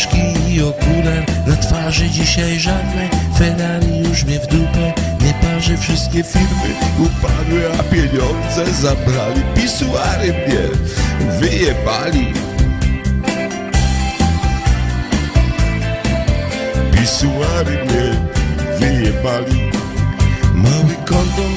Okleszki i okular Na twarzy dzisiaj żadne. Ferrari już mnie w dupę Nie parzy. Wszystkie firmy Upadły, a pieniądze zabrali. Pisuary mnie wyjebali. Pisuary mnie wyjebali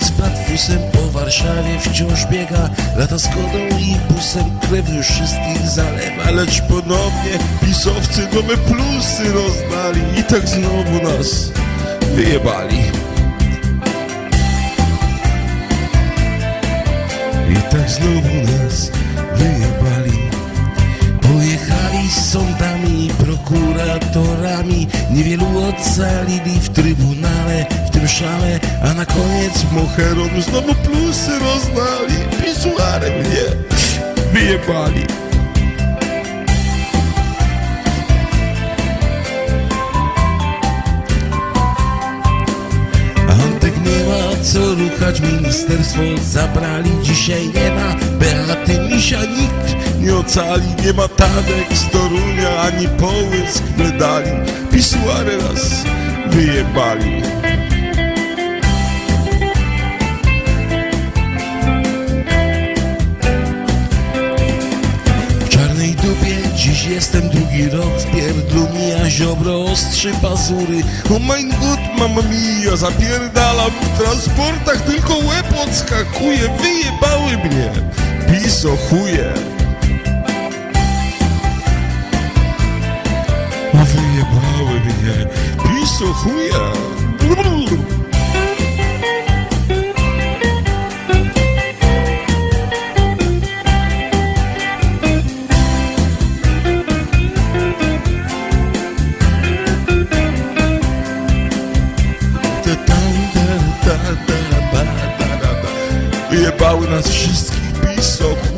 Z platfusem po Warszawie wciąż biega Lata z kodą i busem krew już wszystkich zalewa. Lecz ponownie pisowcy nowe plusy rozdali I tak znowu nas wyjebali. I tak znowu nas wyjebali. Pojechali z sądami i prokuratorami. Niewielu ocalili w trybunale W tym szale, a na koniec moherom Znowu plusy rozdali. Pisuarem mnie wyjebali. Antek nie ma co ruchać, ministerstwo zabrali Dzisiaj nie ma Beaty Misia, nikt nie ocali. Nie ma Tadek z Torunia, ani połysk medali. Pisuary nas wyjebali. W czarnej dupie dziś jestem drugi rok. Pierdlu mija ziobro, ostrzy pazury. O mein Gott, mamma mia Zapierdalam w transportach. Tylko łeb odskakuje Wyjebały mnie Piso chuje. Wyjebały mnie. Chuje. Ta, ta, ta. Wyjebały nas wszystkich soco.